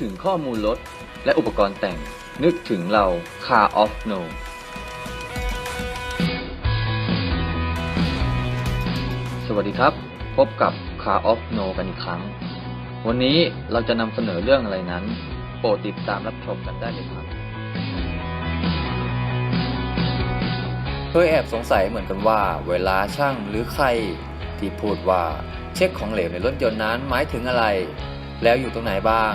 ถึงข้อมูลรถและอุปกรณ์แต่ง นึกถึงเรา Car of No สวัสดีครับ พบกับ Car of No กันอีกครั้ง วันนี้เราจะนำเสนอเรื่องอะไรนั้น โปรดติดตามรับชมกันได้เลยครับ เคยแอบสงสัยเหมือนกันว่า เวลาช่างหรือใครที่พูดว่าเช็คของเหลวในรถยนต์นั้นหมายถึงอะไร แล้วอยู่ตรงไหนบ้าง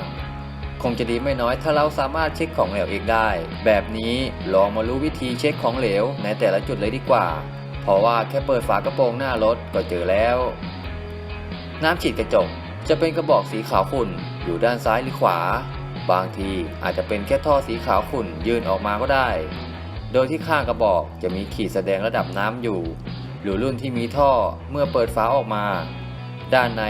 คงจะดีไม่น้อยถ้าเราสามารถเช็คของเหลวเองได้ แบบนี้ลองมารู้วิธีเช็คของเหลวในแต่ละจุดเลยดีกว่า เพราะว่าแค่เปิดฝากระโปรงหน้ารถก็เจอแล้ว น้ำฉีดกระจกจะเป็นกระบอกสีขาวขุ่นอยู่ด้านซ้ายหรือขวา บางทีอาจจะเป็นแค่ท่อสีขาวขุ่นยื่นออกมาก็ได้ โดยที่ข้างกระบอกจะมีขีดแสดงระดับน้ำอยู่ หรือรุ่นที่มีท่อเมื่อเปิดฝาออกมา ด้านใน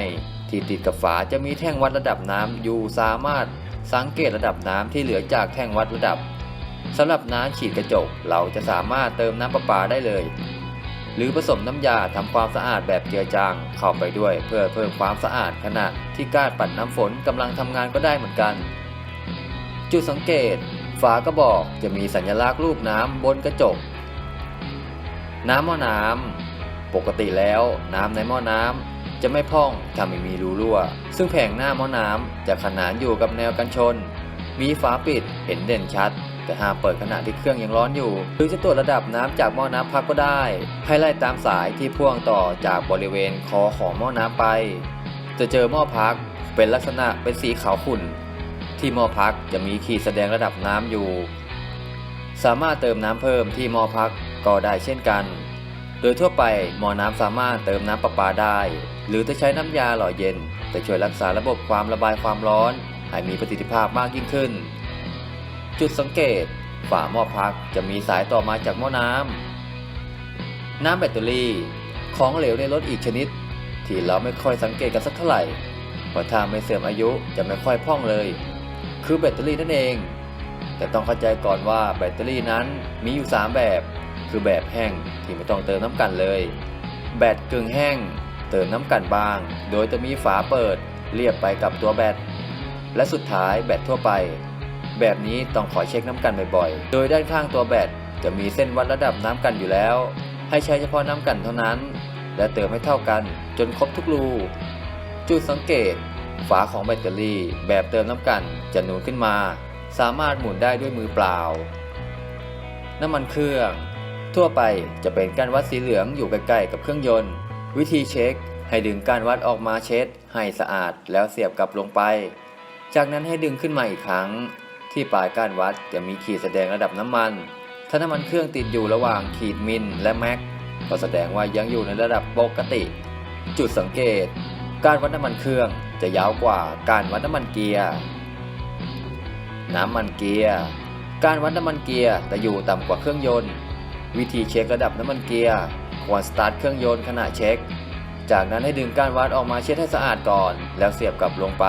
ที่ติดกับฝาจะมีแท่งวัดระดับน้ำอยู่สามารถ สังเกตระดับน้ำที่เหลือจากแท่งวัดระดับสำหรับน้ำฉีดกระจกเราจะสามารถเติมน้ำประปาได้เลย หรือผสมน้ำยาทำความสะอาดแบบเจือจางเข้าไปด้วยเพื่อเพิ่มความสะอาดขณะที่ก้านปั่นน้ำฝนกำลังทำงานก็ได้เหมือนกัน จุดสังเกต ฝากระบอกจะมีสัญลักษณ์รูปน้ำบนกระจก น้ำหม้อน้ำปกติแล้วน้ำในหม้อน้ำ จะไม่พองถ้าไม่มีรูรั่ว ซึ่งแผงหน้าหม้อน้ำจะขนานอยู่กับแนวกันชน มีฝาปิดเห็นเด่นชัด แต่ห้ามเปิดขณะที่เครื่องยังร้อนอยู่ หรือจะตรวจระดับน้ำจากหม้อน้ำพักก็ได้ ให้ไล่ตามสายที่พ่วงต่อจากบริเวณคอของหม้อน้ำไป จะเจอหม้อพักเป็นลักษณะเป็นสีขาวขุ่น ที่หม้อพักจะมีขีดแสดงระดับน้ำอยู่ สามารถเติมน้ำเพิ่มที่หม้อพักก็ได้เช่นกัน โดยทั่วไปหม้อน้ำสามารถเติมน้ำประปาได้ หรือจะใช้น้ำยาหล่อเย็น จะช่วยรักษาระบบความระบายความร้อน ให้มีประสิทธิภาพมากยิ่งขึ้น จุดสังเกต ฝาหม้อพักจะมีสายต่อมาจากหม้อน้ำ น้ำแบตเตอรี่ ของเหลวในรถอีกชนิด ที่เราไม่ค่อยสังเกตกันสักเท่าไหร่เพราะถ้าไม่เสื่อมอายุจะไม่ค่อยพ่องเลย คือแบตเตอรี่นั่นเอง แต่ต้องเข้าใจก่อนว่าแบตเตอรี่นั้นมีอยู่ 3 แบบ คือแบบแห้งที่ไม่ต้องเติมน้ำกันเลย แบตกึ่งแห้ง เติมน้ำกันบาง โดยจะมีฝาเปิดเรียบไปกับตัวแบต และสุดท้ายแบตทั่วไป แบบนี้ต้องขอเช็คน้ำกันบ่อยๆ โดยด้านข้างตัวแบตจะมีเส้นวัดระดับน้ำกันอยู่แล้ว ให้ใช้เฉพาะน้ำกันเท่านั้น และเติมให้เท่ากันจนครบทุกรูจุดสังเกต ฝาของแบตเตอรี่แบบเติมน้ำกันจะหนุนขึ้นมา สามารถหมุนได้ด้วยมือเปล่า น้ำมันเครื่อง ทั่วไปจะเป็นการวัดสีเหลืองอยู่ใกล้ๆกับเครื่องยนต์ วิธีเช็ค ให้ดึงการวัดออกมาเช็ด ให้สะอาดแล้วเสียบกลับลงไป จากนั้นให้ดึงขึ้นมาอีกครั้ง ที่ปลายก้านวัดจะมีขีดแสดงระดับน้ำมัน ถ้าน้ำมันเครื่องติดอยู่ระหว่างขีดมิลและแม็กก็แสดงว่ายังอยู่ในระดับปกติ จุดสังเกต การวัดน้ำมันเครื่องจะยาวกว่าการวัดน้ำมันเกียร์น้ำมันเกียร์การวัดน้ำมันเกียร์จะอยู่ต่ำกว่าเครื่องยนต์ วิธีเช็คระดับน้ำมันเกียร์ควรสตาร์ทเครื่องยนต์ขณะเช็ค จากนั้นให้ดึงก้านวัดออกมาเช็ดให้สะอาดก่อน แล้วเสียบกลับลงไป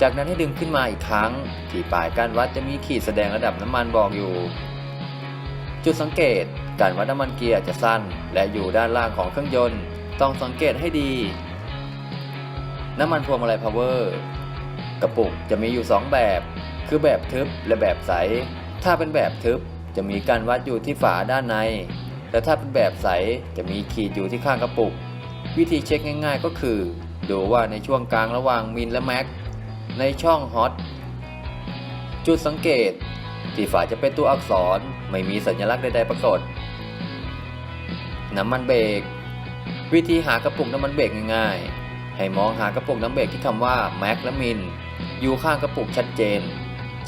จากนั้นให้ดึงขึ้นมาอีกครั้ง ที่ปลายก้านวัดจะมีขีดแสดงระดับน้ำมันบอกอยู่ จุดสังเกตการวัดน้ำมันเกียร์จะสั้น และอยู่ด้านล่างของเครื่องยนต์ ต้องสังเกตให้ดี น้ำมันพวงมาลัยพาวเวอร์กระปุกจะมีอยู่ 2 แบบ คือแบบทึบและแบบใส ถ้าเป็นแบบทึบ จะมีการวัดอยู่ที่ฝาด้านใน แต่ถ้าเป็นแบบใสจะมีขีดอยู่ที่ข้างกระปุก วิธีเช็คง่ายๆก็คือ ดูว่าในช่วงกลางระหว่างมินและแม็กในช่องฮอตจุดสังเกต ที่ฝาจะเป็นตัวอักษรไม่มีสัญลักษณ์ใดๆปรากฏ น้ำมันเบรกวิธีหากระปุกน้ำมันเบรกง่ายๆ ให้มองหากระปุกน้ำเบรกที่คำว่าแม็กและมินอยู่ข้างกระปุกชัดเจน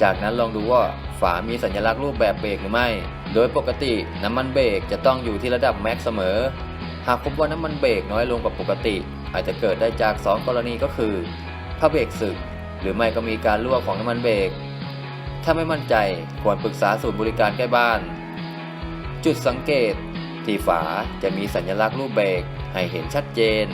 จากนั้นลองดูว่า ฝามีสัญลักษณ์รูปแบบเบรกหรือไม่ โดยปกติน้ำมันเบรกจะต้องอยู่ที่ระดับแม็กเสมอ หากพบว่าน้ำมันเบรกน้อยลงกว่าปกติ อาจจะเกิดได้จาก 2 กรณีก็คือผ้าเบรกสึก หรือไม่ก็มีการรั่วของน้ำมันเบรก ถ้าไม่มั่นใจควรปรึกษาศูนย์บริการใกล้บ้าน จุดสังเกต ที่ฝาจะมีสัญลักษณ์รูปเบรกให้เห็นชัดเจน